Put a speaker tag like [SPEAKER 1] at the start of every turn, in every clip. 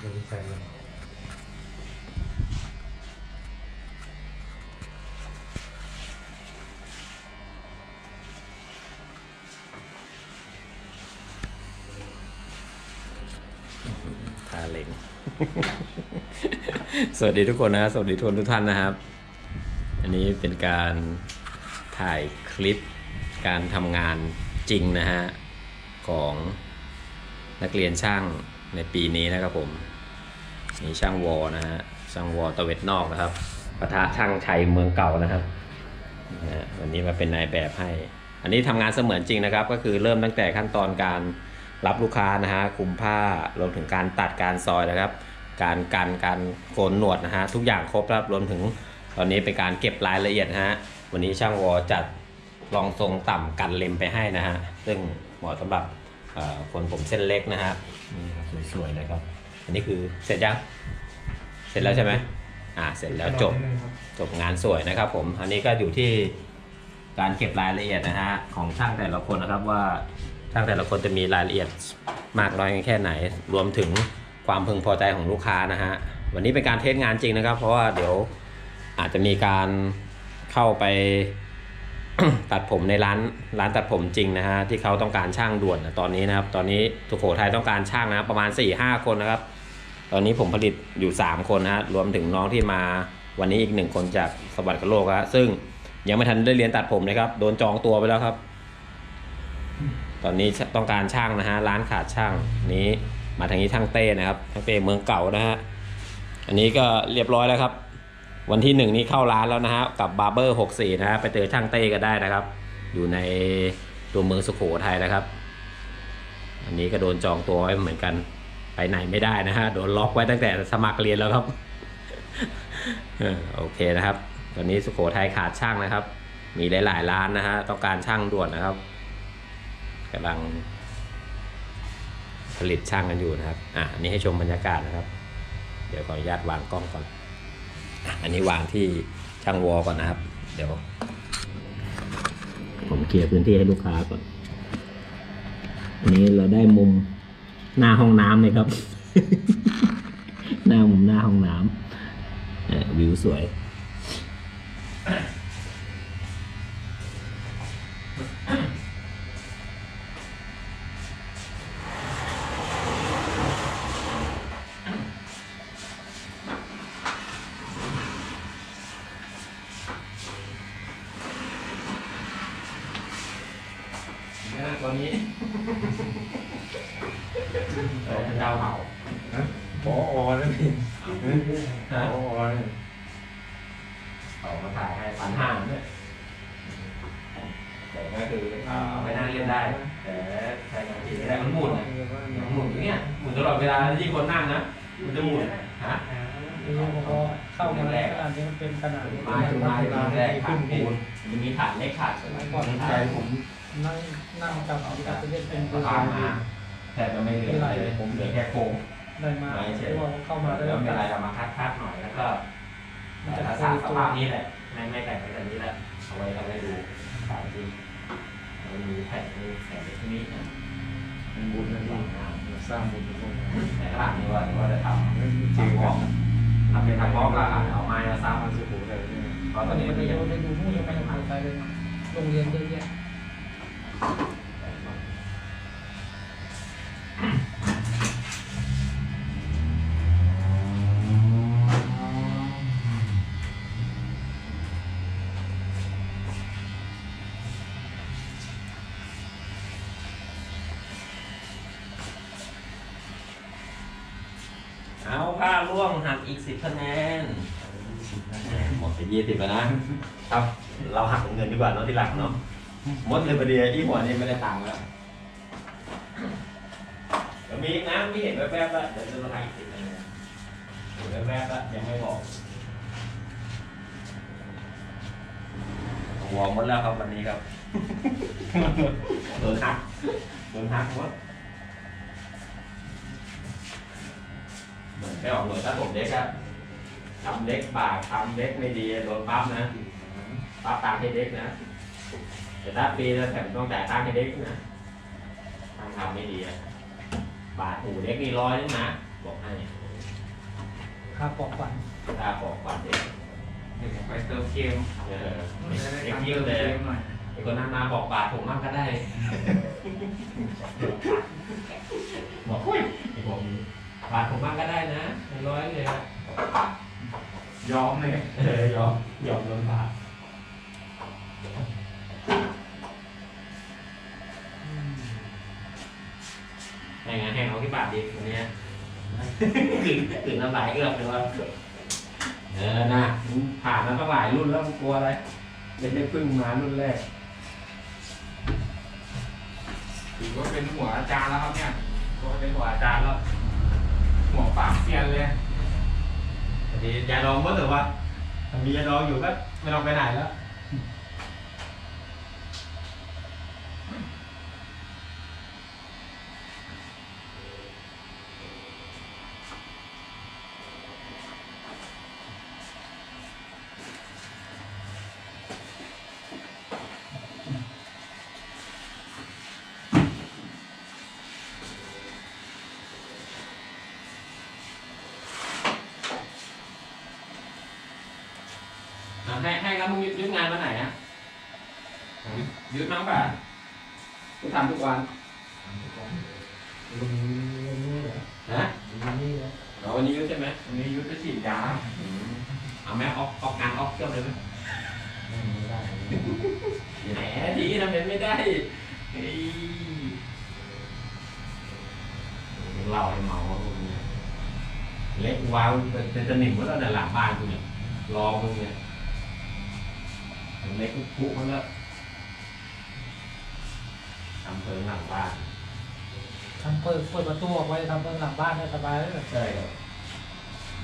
[SPEAKER 1] แบบนี้คือใส่เลย
[SPEAKER 2] ทาเล็ง สวัสดีทุกคนนะ สวัสดีทุกทุกท่านนะครับ อันนี้เป็นการถ่ายคลิปการทำงานจริงนะฮะ ของนักเรียนช่าง ในปีนี้นะครับผมนี่ช่างวอนะฮะช่างวอตะเวทนอกนะครับปะทะช่างชัยเมืองเก่านะครับนะวันนี้มาเป็นนายแบบให้ อันนี้ทำงานเสมือนจริงนะครับ ก็คือเริ่มตั้งแต่ขั้นตอนการรับลูกค้านะฮะคุมผ้ารวมถึงการตัดการซอยนะครับ การกันการโกนหนวดนะฮะทุกอย่างครบครับรวมถึงตอนนี้เป็นการเก็บรายละเอียดนะฮะวันนี้ช่างวอจัดรองทรงต่ำกันเล็มไปให้นะฮะซึ่งเหมาะสำหรับ คนผมเส้นเล็กนะฮะนี่ครับสวยๆนะครับ อันนี้คือเสร็จยังเสร็จแล้วใช่ไหมอ่าเสร็จแล้วจบจบงานสวยนะครับผมอันนี้ก็อยู่ที่การเก็บรายละเอียดนะฮะของช่างแต่ละคนนะครับว่าช่างแต่ละคนจะมีรายละเอียดมากน้อยแค่ไหน รวมถึงความพึงพอใจของลูกค้านะฮะวันนี้เป็นการเทสงานจริงนะครับ เพราะว่าเดี๋ยวอาจจะมีการเข้าไป ตัดผมในร้านร้านตัดผมจริงนะฮะที่เขาต้องการช่างด่วนนะตอนนี้นะครับ ตอนนี้สุกโขทัยต้องการช่างนะประมาณ4-5คนนะครับ ตอนนี้ผมผลิตอยู่ 3 คนนะฮะรวมถึงน้องที่มาวันนี้อีกหนึ่งคนจากสวัสดิ์กโลกฮะซึ่งยังไม่ทันได้เรียนตัดผมเลยครับ โดนจองตัวไปแล้วครับ ตอนนี้ต้องการช่างนะฮะร้านขาดช่างนี้มาทางนี้ช่างเต้นะครับช่างเต้เมืองเก่านะฮะอันนี้ก็เรียบร้อยแล้วครับ วันที่หนึ่งนี้เข้าร้านแล้วนะฮะกับบาร์เบอร์64นะฮะไปเจอช่างเต้ก็ได้นะครับ อยู่ในตัวเมืองสุโขทัยนะครับ อันนี้ก็โดนจองตัวไว้เหมือนกันไปไหนไม่ได้นะฮะโดนล็อกไว้ตั้งแต่สมัครเรียนแล้วครับโอเคนะครับ ตอนนี้สุโขทัยขาดช่างนะครับ มีหลายๆร้านนะฮะต้องการช่างด่วนนะครับกำลังผลิตช่างกันอยู่นะครับ อะอันนี้ให้ชมบรรยากาศนะครับ เดี๋ยวขออนุญาตวางกล้องก่อน อันนี้วางที่ช่างวอลก่อนนะครับ เดี๋ยว ผมเคลียร์พื้นที่ให้ลูกค้าก่อน อันนี้เราได้มุมหน้าห้องน้ำเลยครับ หน้ามุมหน้าห้องน้ำวิวสวย ตอนนี้ดาวเผา
[SPEAKER 1] พออนั่นเอง
[SPEAKER 2] ฮะ
[SPEAKER 1] พออนี่
[SPEAKER 2] เขามาถ่ายให้พันห้าเนี่ยแต่ก็คือเอาไปนั่งเล่นได้ แต่ใช้งานจริงไม่ได้มันหมุนนะมันหมุนอย่างเงี้ยหมุนตลอดเวลายิ่งคนนั่งนะมันจะหมุนฮะ
[SPEAKER 3] นี่พอเข้ามาในขนาดนี้มันเป็นขนาดนี้
[SPEAKER 2] ไม้ไม้ไม้แรกขาดปูนมันจะมีถาดเล็กถาดสมัยก่อน
[SPEAKER 1] ใจ
[SPEAKER 2] ถ่าย
[SPEAKER 1] ผม
[SPEAKER 3] นั่งนั่งกับอีกอาจจะเรียกเป็น
[SPEAKER 2] ก็ผ่านมาแต่จะไม่เหลือเลยผมเหลือแค่โครง
[SPEAKER 3] ได้มาเพราะว่าเข้ามาได้
[SPEAKER 2] แล้วมีอะไรเรามาคัดคัดหน่อยแล้วก็
[SPEAKER 3] จะ
[SPEAKER 2] แต่
[SPEAKER 3] โค
[SPEAKER 2] สา
[SPEAKER 3] ต
[SPEAKER 2] สภาพนี้แหละไม่ไม่แต่งไปแบบนี้แหละเอาไว้เอาไว้ดูสามจริงมันมีแผ่นมีแผ่นที่นี้นะ
[SPEAKER 1] เป็นบุญนั่นเองสร้างบุญทุกคน
[SPEAKER 2] ในกระดาษนี้ว่าว่าจะทำ
[SPEAKER 1] จริง
[SPEAKER 2] ทำบอกทำเป็นทำบล็อกก็เอาไม้มาซ้ำ
[SPEAKER 1] มันสุขทัยนี่
[SPEAKER 2] เพราะตอ
[SPEAKER 3] นน
[SPEAKER 2] นี้
[SPEAKER 3] นี้
[SPEAKER 2] มันยัง
[SPEAKER 3] ดูไปดูนู่นยังไม่ได้ไปเลยโรงเรียนเยอะแยะ
[SPEAKER 2] เอาผ้าร่วงหักอีกสิบคะแนน หมดไปยี่สิบแล้วนะครับ เราหักเป็นเงินดีกว่าเนาะที่หลังเนาะห มดเลยประเดี๋ยวที่หัวนี่ไม่ได้ตังค์แล้วเดี๋ยวมีอีกนะมีเห็นแวบๆแล้วเดี๋ยวจะมาหักอีกสิบคะแนเห็นแวบๆแล้วยังไม่บอกวอร์มหมดแล้วครับวันนี้ครับ โดนหักโดนหักหมดโดไปออกหน่วยถ้าผมเด็กอะทำเด็กบากทำเด็กไม่ดีโดนปั๊บนะปั๊บตามให้เด็กนะ แต่ถ้าปีละแถมต้องจ่ายตังค์ให้เด็กนะทำทำไม่ดีอะบาทหูเด็กนี่ร้อยนึงนะบอกให้
[SPEAKER 3] ค่าปอกควัน
[SPEAKER 2] ถ้าบอกก่อนเด็ก
[SPEAKER 4] เดี๋ยวผมไปเติมเกม
[SPEAKER 2] เออ
[SPEAKER 4] จะได้
[SPEAKER 2] เด็ก
[SPEAKER 4] ตังค์
[SPEAKER 2] ยิ้
[SPEAKER 4] เติ
[SPEAKER 2] ว
[SPEAKER 4] ม
[SPEAKER 2] เลย
[SPEAKER 4] เกมหน่อย
[SPEAKER 2] ไอ้คนนั้นมาบอกบาทผมมั่งก็ได้ บอกอุ้ยไอ้ผมบาทผมมั่งก็ได้นะในร้อยเลยอะ
[SPEAKER 4] ยอมเลย
[SPEAKER 2] เออยอมยอมโดนบาท ให้งานให้เอาที่บาทดีวันเนี้ยถึงถึงน้ำลายเอื้อกเลยว่าเออนะมึงผ่านมาตั้งหลายรุ่นแล้วมึงกลัวอะไรเด็กได้เพึ่งมารุ่นแรก
[SPEAKER 4] ถือว่าเป็นหัวอาจารย์แล้วครับเนี่ย
[SPEAKER 2] ก็เป็นหัวอาจารย์แล้ว
[SPEAKER 4] หัวปากเซียนเลย
[SPEAKER 2] พอดียาดองเมื่อแต่ว่าถ้ามียาดองอยู่ก็ไม่ต้องไปไหนแล้ว มึงยึดงานวันไหนอะยึดมั้งป่ะกูทำทุกวัน
[SPEAKER 1] ลุงนี่เหรอ
[SPEAKER 2] ฮะ
[SPEAKER 1] ลุงนี่เหรอ
[SPEAKER 2] เราวันนี้ยึดใช่ไหม
[SPEAKER 4] วันนี้ยุทธฉีดยา
[SPEAKER 2] เอาไหมออกออกงานออกเที่ยวเลยไหม
[SPEAKER 1] ไม่ได้
[SPEAKER 2] แหมดีทำเป็นไม่ได้เฮ้ยเล่าให้เมาว่าพวกนี้เล็กวาวเป็นจะหนิมว่าเราเนี่ยหลังบ้านกูเนี่ยรอมึงเนี่ย เล็กพุกมันแล้วทำเพลิงหลังบ้าน
[SPEAKER 3] ทำเปิดเปิดประตูออกไว้ทำเปิดหลังบ้านได้สบายเลย
[SPEAKER 2] ใช่ครับ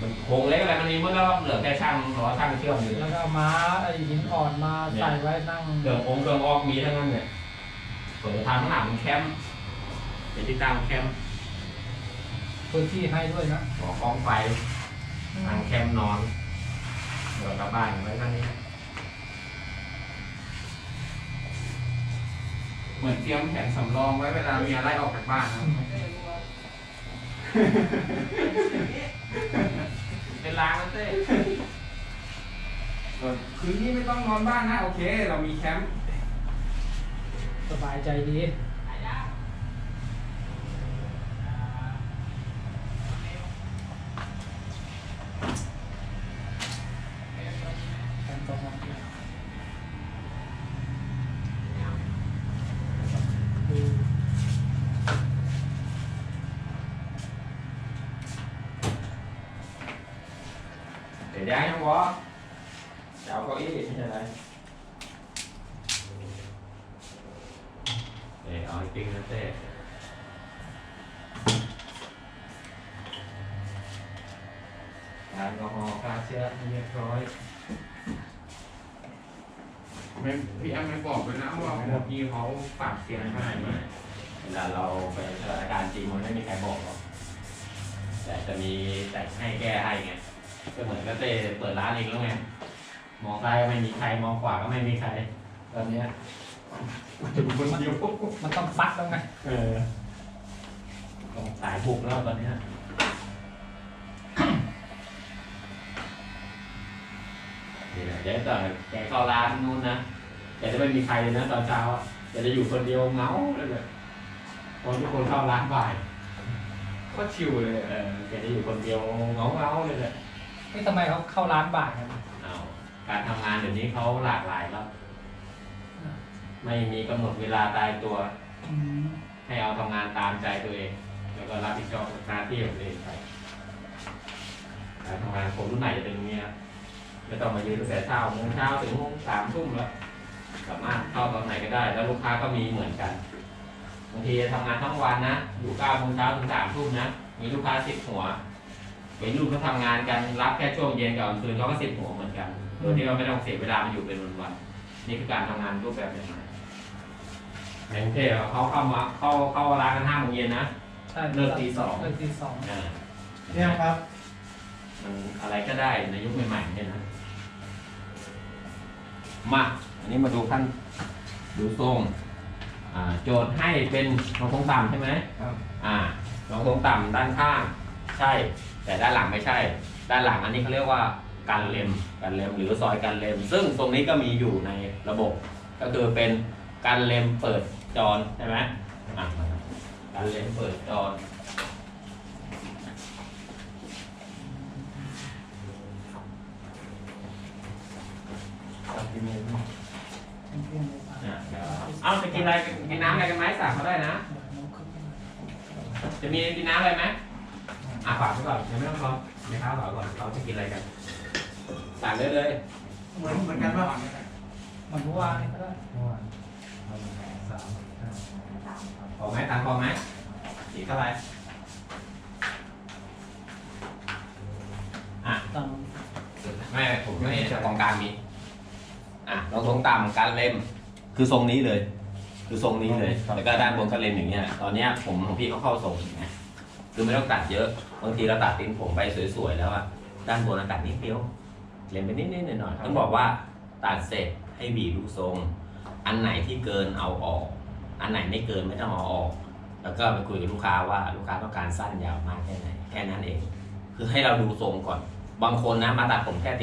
[SPEAKER 2] มันโครงเล็กอะไรมันมีเมื่อแล้วเหลือแค่ช่างรอช่างเชื่อมอยู่
[SPEAKER 3] แล้วก็เอาม้าไอ้หินอ่อนมาใส่ไว้นั่ง
[SPEAKER 2] เครื่ององค์เครื่องออกมีทั้งนั้นเนี่ยส่วนทางข้างหลังมันแคมป์เป็นที่ตั้งแคมป์
[SPEAKER 3] พื้นที่ให้ด้วยนะ
[SPEAKER 2] หอกองไฟทางแคมป์นอนเดี๋ยวกลับบ้านไว้ข้างนี้
[SPEAKER 4] เหมือนเตรียมแผนสำรองไว้เวลาเมียไล่ออกจากบ้านครับ
[SPEAKER 2] เป็นล้างแล้วเต้
[SPEAKER 4] ส่วนคืนนี้ไม่ต้องนอนบ้านนะ โอเค เรามีแคมป์
[SPEAKER 3] สบายใจดีการตกลงดู
[SPEAKER 2] เดี๋ยวย้ายยังวะจะเอาเก้าอี้ไม่ใช่อะไรเดี๋ยวเอาให้ปิ้งนะเต้แอลกอฮอล์ฆ่าเชื้อให้เรียบร้อย
[SPEAKER 4] ไม่พี่แอมไม่บอกเลยนะว่าเมื่อกี้เขาปากเซียน
[SPEAKER 2] ไม่
[SPEAKER 4] ขนาด
[SPEAKER 2] ไม่
[SPEAKER 4] นี้
[SPEAKER 2] เวลาเราไปสถานการณ์จริงมันไม่มีใครบอกหรอกแต่จะมีแต่ให้แก้ให้ไง ก็เหมือนกับเต้เปิดร้านเองแล้วไงมองซ้ายก็ไม่มีใครมองขวาก็ไม่มีใครตอนเนี้ยจะเป็นคนเดียว
[SPEAKER 3] มันต้องฟัดแล้วไง
[SPEAKER 2] เออต้องสายบุกแล้วตอนเนี้ยนี่แหละเดี๋ยวตอนแกเข้าร้านนู้นนะแกจะไม่มีใครเลยนะตอนเช้าอะแกจะอยู่คนเดียวเหงาเลยแบบตอนทุกคนเข้าร้านบ่าย
[SPEAKER 4] ก็ชิวเลย
[SPEAKER 2] เออแกจะอยู่คนเดียวเหงาเงาๆเลยแหละ
[SPEAKER 3] นี่ทำไมเขาเข้าร้านบ่ายกัน
[SPEAKER 2] เอาการทำงานเดี๋ยวนี้เขาหลากหลายแล้ว ไม่มีกำหนดเวลาตายตัว
[SPEAKER 3] อืม
[SPEAKER 2] ให้เอาทำงานตามใจตัวเอง แล้วก็รับผิดชอบหน้าที่ของตัวเองไปการทำงานคนรุ่นใหม่จะเป็นอย่างนี้ครับไม่ต้องมายืนตั้งแต่เช้าโมงเช้าถึงโมงสามทุ่มแล้ว สามารถเข้าตอนไหนก็ได้ แล้วลูกค้าก็มีเหมือนกันบางทีทำงานทั้งวันนะอยู่เก้าโมงเช้าถึงสามทุ่มนะมีลูกค้าสิบหัว เห็นลูกเขาทำงานกันรับแค่ช่วงเย็นกับกลางคืนเขาก็สิบหัวเหมือนกันโดยที่เราไม่ต้องเสียเวลามาอยู่เป็นวันๆนี่คือการทำงานรูปแบบใหม่ๆในกรุงเทพอะเขาเข้ามาเข้าเข้าร้านกันห้าโมงเย็นนะ
[SPEAKER 3] ใช่
[SPEAKER 2] เลิกตีสอง
[SPEAKER 3] เลิกตีสอง
[SPEAKER 2] อ่า
[SPEAKER 1] เนี่ยครับ
[SPEAKER 2] มันอะไรก็ได้ในยุคใหม่ๆเนี่ยนะมาอันนี้มาดูขั้นดูทรงอ่าโจทย์ให้เป็นรองทรงต่ำใช่ไหม
[SPEAKER 1] ครับ
[SPEAKER 2] อ่ารองทรงต่ำด้านข้าง ใช่ แต่ด้านหลังไม่ใช่ ด้านหลังอันนี้เขาเรียกว่าการเลมการเลมหรือซอยการเลม ซึ่งตรงนี้ก็มีอยู่ในระบบ ก็คือเป็นการเลมเปิดจรใช่ไหมอะการเลมเปิดจร
[SPEAKER 1] ตัดที่เมน
[SPEAKER 2] อะเอาจะกินอะไรกินน้ำอะไรกันไหมสั่งเขาได้นะ จะมีกินน้ำอะไรไหม อะฝากไว้ก่อนยังไม่ต้องรอเดี๋ยวข้าวฝากก่อนเขาจะกินอะไรกันสั่งได้เลย
[SPEAKER 1] เหมือนเหมือนกันป่ะ
[SPEAKER 3] เหมือนเมื่อวานนี่ก็ได้
[SPEAKER 1] เมื่อวานเอาสามห้า
[SPEAKER 2] พอไหมตังค์พอไหมสีเท่าไหร่อะ
[SPEAKER 3] ตาม
[SPEAKER 2] ไม่ผมไม่เฉพาะกลางมีอะลองทรงต่ำการเล็มคือทรงนี้เลย คือทรงนี้เลยแล้วก็ด้านบนก็เล็มอย่างเงี้ย ตอนเนี้ยผมของพี่เขาเข้าทรงอย่างเงี้ย คือไม่ต้องตัดเยอะ บางทีเราตัดติ้นผมไปสวยๆแล้วอะด้านบนเราตัดนิดเดียวเล็มไปนิดๆหน่อยๆต้องบอกว่าตัดเสร็จให้บีบรูทรง อันไหนที่เกินเอาออก อันไหนไม่เกินไม่ต้องเอาออก แล้วก็ไปคุยกับลูกค้าว่าลูกค้าต้องการสั้นยาวมากแค่ไหนแค่นั้นเอง คือให้เราดูทรงก่อน บางคนนะมาตัดผมแค่ตีน